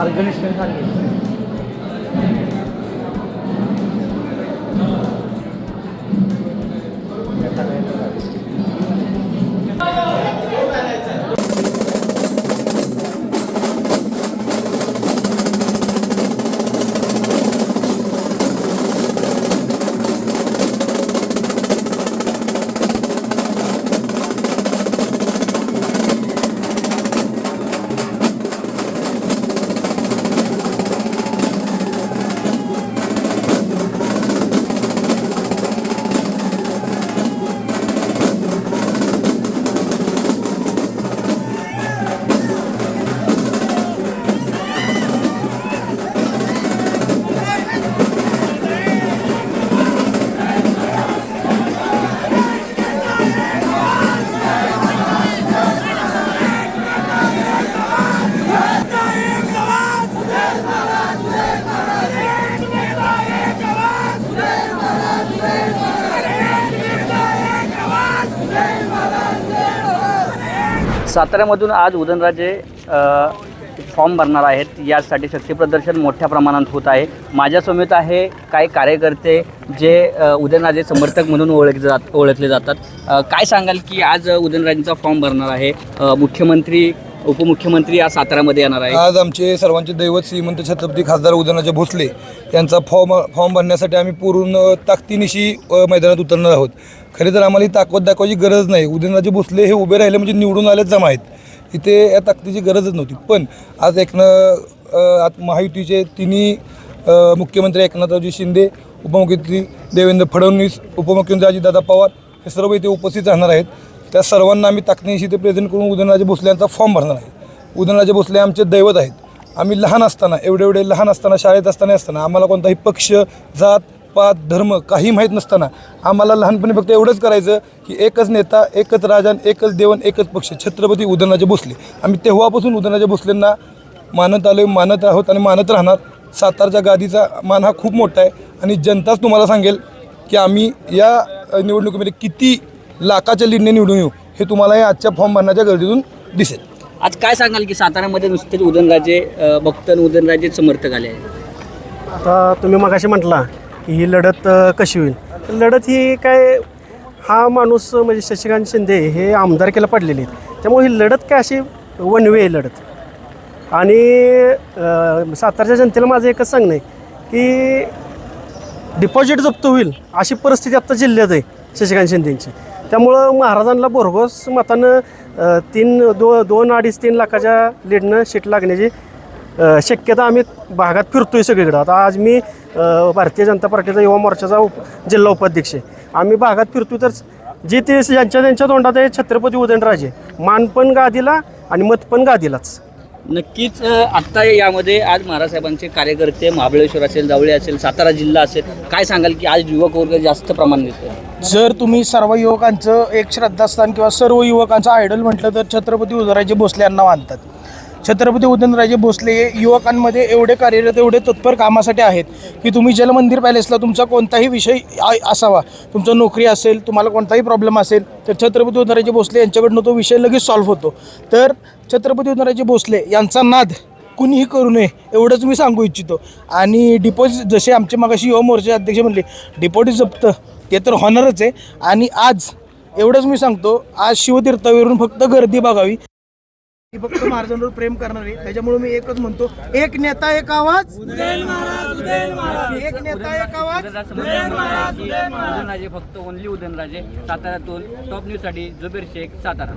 महाराज साताऱ्यामधून आज उदयनराजे फॉर्म भरणार आहेत. यासाठी शक्तीप्रदर्शन मोठ्या प्रमाणात होत आहे. माझ्यासमवेत आहे काही कार्यकर्ते जे उदयनराजे समर्थक म्हणून ओळखले जात ओळखले जातात. काय सांगाल की आज उदयनराजेंचा फॉर्म भरणार आहे? मुख्यमंत्री उपमुख्यमंत्री आज साताऱ्यामध्ये येणार आहे. आज आमचे सर्वांचे दैवत श्रीमंत छत्रपती खासदार उदयनराजे भोसले यांचा फॉर्म फॉर्म भरण्यासाठी आम्ही पूर्ण ताकदीनिशी मैदानात उतरणार आहोत. खरे तर आम्हाला ही ताकद दाखवायची गरज नाही. उदयनराजे भोसले हे उभे राहिले म्हणजे निवडून आलेच जमा आहेत इथे या ताकदीची गरजच नव्हती. पण आज एकनं आज महायुतीचे तिन्ही मुख्यमंत्री एकनाथरावजी शिंदे उपमुख्यमंत्री देवेंद्र फडणवीस उपमुख्यमंत्री अजितदादा पवार हे सर्व इथे उपस्थित राहणार आहेत. त्या सर्वांना आम्ही ताकदीशी ते प्रेझेंट करून उदयनराजे भोसले यांचा फॉर्म भरणार आहे. उदयनराजे भोसले आमचे दैवत आहेत. आम्ही लहान असताना एवढे एवढे लहान असताना शाळेत असताना असताना आम्हाला कोणताही पक्ष जात पात धर्म काही माहीत नसताना आम्हाला लहानपणी फक्त एवढंच करायचं की एकच नेता एकच राजन एकच देवन एकच पक्ष छत्रपती उदयनराजे भोसले. आम्ही तेव्हापासून उदयनराजे भोसलेंना मानत आलो मानत आहोत आणि मानत राहणार. सातारच्या गादीचा मान हा खूप मोठा आहे. आणि जनताच तुम्हाला सांगेल की आम्ही या निवडणुकीमध्ये किती लाखाच्या लीडने निवडून येऊ हे तुम्हाला या आजच्या फॉर्म भरण्याच्या गर्दीतून दिसेल. आज काय सांगाल की साताऱ्यामध्ये नुसतेच उदयनराजे भक्त आणि उदयनराजे समर्थक आले आहेत? आता तुम्ही मगाशी म्हटला की ही लढत कशी होईल? लढत ही काय हा माणूस म्हणजे शशिकांत शिंदे हे आमदारकीला पडलेले आहेत. त्यामुळे ही लढत काय अशी वन वे आहे लढत. आणि सातारच्या जनतेला माझं एकच सांगणं आहे की डिपॉझिट जप्त होईल अशी परिस्थिती आत्ता जिल्ह्यात आहे शशिकांत शिंदेंची. त्यामुळं महाराजांना भरघोस मतानं तीन दो दोन अडीच तीन लाखाच्या लीडनं शीट लागण्याची शक्यता आम्ही भागात फिरतोय सगळीकडं. आता आज मी भारतीय जनता पार्टीचा युवा मोर्चाचा उप जिल्हा उपाध्यक्ष आहे. आम्ही भागात फिरतोय तर जे ते ज्यांच्या त्यांच्या तोंडात आहे छत्रपती उदयनराजे. मान पण गादीला आणि मत पण गादीलाच. नक्कीच आत्ता यामध्ये आज महाराजसाहेबांचे कार्यकर्ते महाबळेश्वर असेल जावळी असेल सातारा जिल्हा असेल काय सांगाल की आज युवक वर्ग जास्त प्रमाण दिसतोय? जर तुम्ही सर्व युवकांचं एक श्रद्धास्थान किंवा सर्व युवकांचं आयडल म्हटलं तर छत्रपती उदयनराजे भोसले यांना मानतात. छत्रपती उदयनराजे भोसले हे युवकांमध्ये एवढे कार्यरत एवढे तत्पर कामासाठी आहेत की तुम्ही जलमंदिर पॅलेसला तुमचा कोणताही विषय असावा तुमचा नोकरी असेल तुम्हाला कोणताही प्रॉब्लेम असेल तर छत्रपती उदयनराजे भोसले यांच्याकडनं तो विषय लगेच सॉल्व्ह होतो. तर छत्रपती उदयनराजे भोसले यांचा नाद कुणीही करू नये एवढंच मी सांगू इच्छितो. आणि डिपॉझिट जसे आमचे मागाशी युवा मोर्चा अध्यक्ष म्हणले डिपॉझिट जप्त ते तर होणारच आहे. आणि आज एवढंच मी सांगतो आज शिवतीर्थावरून फक्त गर्दी बघावी. ही फक्त महाराजांवर प्रेम करणारे त्याच्यामुळे मी एकच म्हणतो एक नेता एक आवाज. एक नेता एक आवाज. उदयनराजे फक्त ओनली उदयनराजे. साताऱ्यातून टॉप न्यूजसाठी जुबेर शेख सातारा.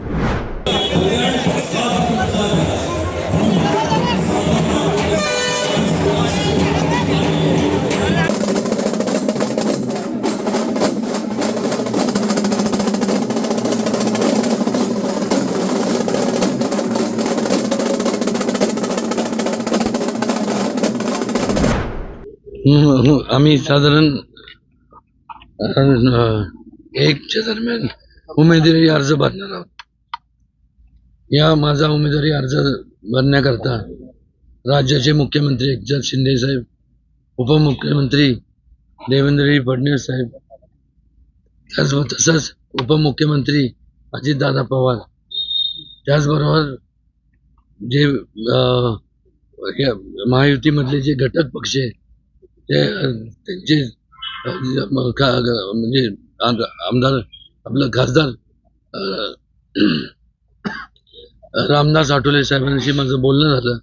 आम्ही साधारण एकच्या दरम्यान उमेदवारी अर्ज भरणार आहोत. या माझा उमेदवारी अर्ज भरण्याकरता राज्याचे मुख्यमंत्री एकनाथ शिंदे साहेब उपमुख्यमंत्री देवेंद्रजी फडणवीस साहेब त्याच तसंच उपमुख्यमंत्री अजितदादा पवार. त्याचबरोबर जे महायुतीमधले जे घटक पक्ष आहे ते जे त्यांचे का- म्हणजे आम- आमदार आपलं खासदार रामदास आठवले साहेबांशी माझं बोलणं झालं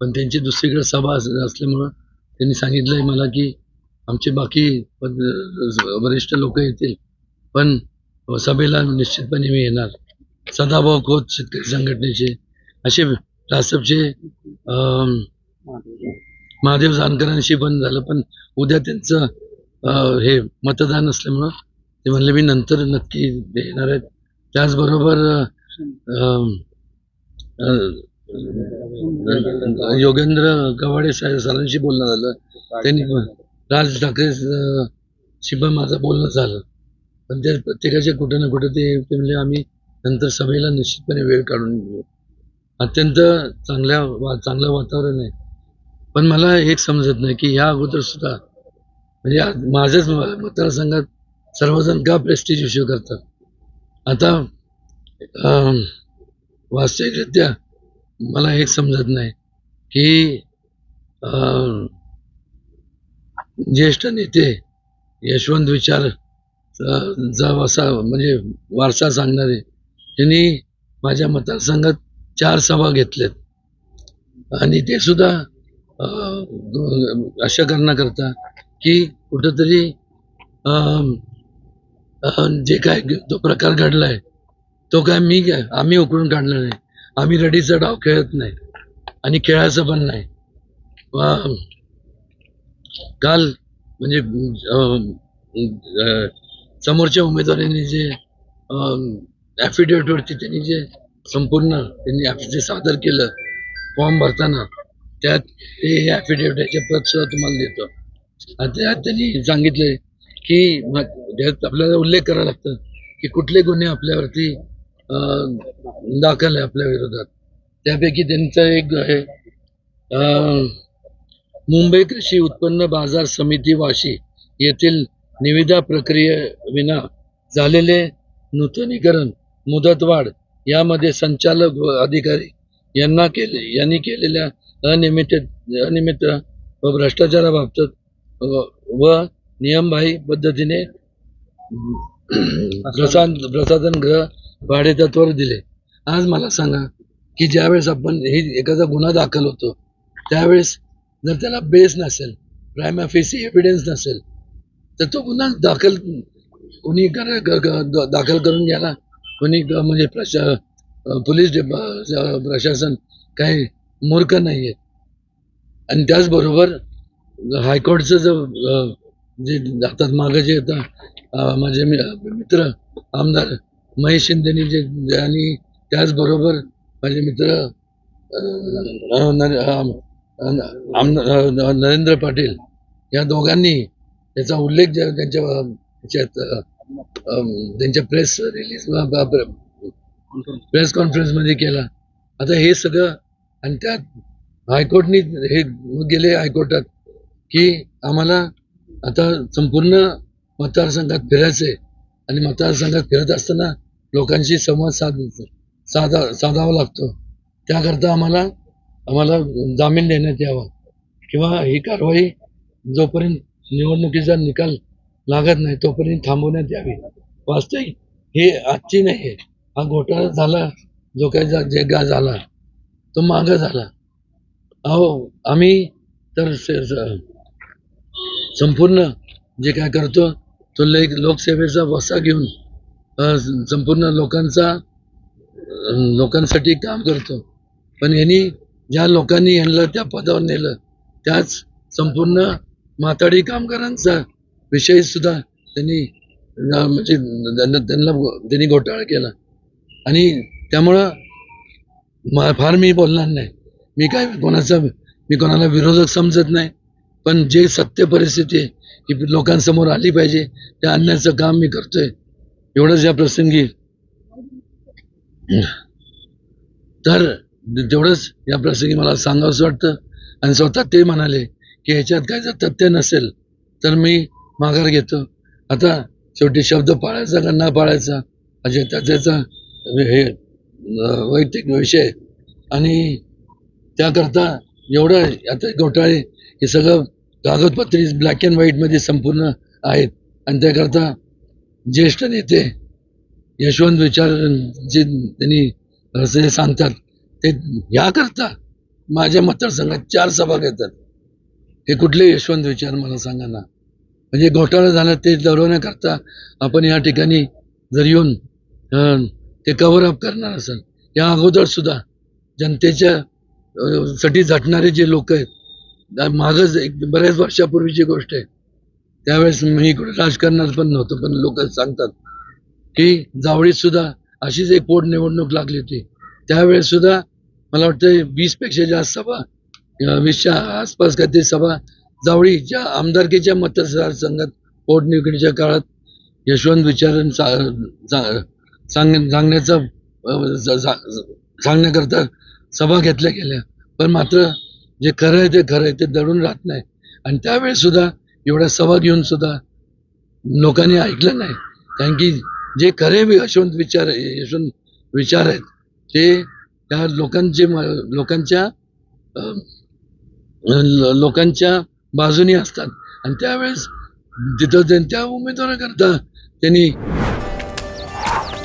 पण त्यांची दुसरीकडे सभा असल्यामुळं त्यांनी सांगितलंय मला की आमचे बाकी वरिष्ठ लोक येतील पण सभेला निश्चितपणे मी येणार. सदाभाऊ खोत शेतकरी संघटनेचे असे रासपचे महादेव जानकरांशी बंद झालं पण उद्या त्यांचं हे मतदान असल्यामुळं ते म्हणले मी नंतर नक्की येणार आहेत त्याचबरोबर योगेंद्र गवाडे साहेब सरांशी बोलणं झालं. त्यांनी पण राज ठाकरे शिबा पण माझं बोलणं झालं. पण ते प्रत्येकाचे कुठं ना कुठं ते ते म्हणजे आम्ही नंतर सभेला निश्चितपणे वेळ काढून घेऊ. अत्यंत चांगल्या वा चांगलं वातावरण आहे. पण मला एक समजत नाही की ह्या अगोदर सुद्धा म्हणजे आज माझ्याच मतदारसंघात सर्वजण का प्रेस्टिज इश्यू करतात? आता वास्तविकरित्या मला एक समजत नाही की ज्येष्ठ नेते यशवंत विचार जा चा वसा म्हणजे वारसा सांगणारे त्यांनी माझ्या मतदारसंघात चार सभा घेतल्यात. आणि ते सुद्धा अशा करण्याकरता की कुठंतरी जे काय तो प्रकार घडला आहे तो काय मी काय आम्ही उकळून काढला नाही. आम्ही रडीचा डाव खेळत नाही. आणि खेळायचं पण नाही. काल म्हणजे समोरच्या उमेदवारांनी जे ॲफिडेविटवरती त्यांनी जे संपूर्ण त्यांनी जे सादर केलं फॉर्म भरताना त्यात ते ॲफिडेविटाचे प्रतसह तुम्हाला देतो. आणि त्यात त्यांनी सांगितले की त्यात आपल्याला उल्लेख करावा लागतं की कुठले गुन्हे आपल्यावरती दाखल आहे आपल्या विरोधात. त्यापैकी त्यांचं एक आहे मुंबई कृषी उत्पन्न बाजार समिती वाशी येथील निविदा प्रक्रियेविना झालेले नूतनीकरण मुदतवाढ यामध्ये संचालक व अधिकारी यांना केले यांनी केलेल्या अनियमित अनियमित व भ्रष्टाचाराबाबत व व पद्धतीने प्रसाद प्रसाधन गृह भाडेतत्वावर दिले. आज मला सांगा की ज्यावेळेस आपण हे एखादा गुन्हा दाखल होतो त्यावेळेस जर त्याला बेस नसेल प्रायम ऑफिसी एव्हिडन्स नसेल तर तो गुन्हा दाखल कोणी कर दाखल करून घ्यायला कोणी क- म्हणजे प्रशा पोलीस प्रशासन काही मूर्ख नाही आहे आणि त्याचबरोबर हायकोर्टचं जो जे जातात मागं जे आता माझे मि- मित्र आमदार महेश शिंदेनी जे आणि त्याचबरोबर माझे मित्र नर- आम- नरेंद्र पाटील या दोघांनी याचा उल्लेख ज्या- त्यांच्या ह्याच्यात त्यांच्या प्रेस रिलीज प्रेस कॉन्फरन्समध्ये केला. आता हे सगळं आणि त्यात हायकोर्टनी हे गेले हायकोर्टात की आम्हाला आता संपूर्ण मतदारसंघात फिरायचंय आणि मतदारसंघात फिरत असताना लोकांशी संवाद साध साधा साधावा लागतो. त्याकरता आम्हाला आम्हाला जामीन देण्यात यावा किंवा ही कारवाई जोपर्यंत निवडणुकीचा निकाल लागत नाही तोपर्यंत थांबवण्यात यावी. वास्तविक हे आजची नाही आहे हा घोटाळा झाला जो काही जा- जे गा झाला. तो मागं झाला. अहो आम्ही तर संपूर्ण जे काय करतो तो ले लोकसेवेचा वसा घेऊन संपूर्ण लोकांचा लोकांसाठी काम करतो. पण यांनी ज्या लोकांनी यांना त्या पदावर नेलं त्याच संपूर्ण माताडी कामगारांचा विषयसुद्धा त्यांनी म्हणजे त्यांना त्यांना त्यांनी घोटाळा केला. आणि त्यामुळं फार मी बोलणार नाही. मी काय कोणाचा मी कोणाला विरोधक समजत नाही. पण जे सत्य परिस्थिती आहे ही लोकांसमोर आली पाहिजे त्या आणण्याचं काम मी करतोय. एवढंच या प्रसंगी. तर तेवढंच या प्रसंगी मला सांगावंसं वाटतं. आणि स्वतः ते म्हणाले की ह्याच्यात काय जर तथ्य नसेल तर मी माघार घेतो. आता शेवटी शब्द पाळायचा का न पाळायचा? अजय त्याचा हे वैयक्तिक विषय. आणि त्याकरता एवढं आता घोटाळे हे सगळं कागदपत्री ब्लॅक अँड व्हाईटमध्ये संपूर्ण आहेत. आणि त्याकरता ज्येष्ठ नेते यशवंत विचार जे त्यांनी असं जे सांगतात ते याकरता माझ्या मतदारसंघात चार सभा घेतात. हे कुठले यशवंत विचार मला सांगा ना. म्हणजे घोटाळा झाला ते दडवण्याकरता आपण या ठिकाणी जर येऊन ते कव्हरअप करणार असेल या अगोदर सुद्धा जनतेच्या साठी झटणारे जे लोक आहेत मागच एक बऱ्याच वर्षापूर्वीची गोष्ट आहे. त्यावेळेस मी इकडे राजकारणात पण नव्हतो पण लोक सांगतात की जावळीत सुद्धा अशीच एक पोटनिवडणूक लागली होती. त्यावेळेस सुद्धा मला वाटतं वीसपेक्षा जास्त सभा अं, वीसच्या आसपास काहीतरी सभा जावळी ज्या आमदारकीच्या मतदारसंघात पोटनिवडणुकीच्या काळात यशवंत विचारण चा चा सांग सांगण्याचा सांगण्याकरता सभा घेतल्या गेल्या. पण मात्र जे खरं आहे ते खरं आहे ते दडून राहत नाही. आणि त्यावेळेस सुद्धा एवढ्या सभा घेऊन सुद्धा लोकांनी ऐकलं नाही. कारण की जे खरे यशवंत विचार यशवंत विचार आहेत ते त्या लोकांचे लोकांच्या लोकांच्या बाजूनी असतात. आणि त्यावेळेस तिथं त्या उमेदवाराकरता त्यांनी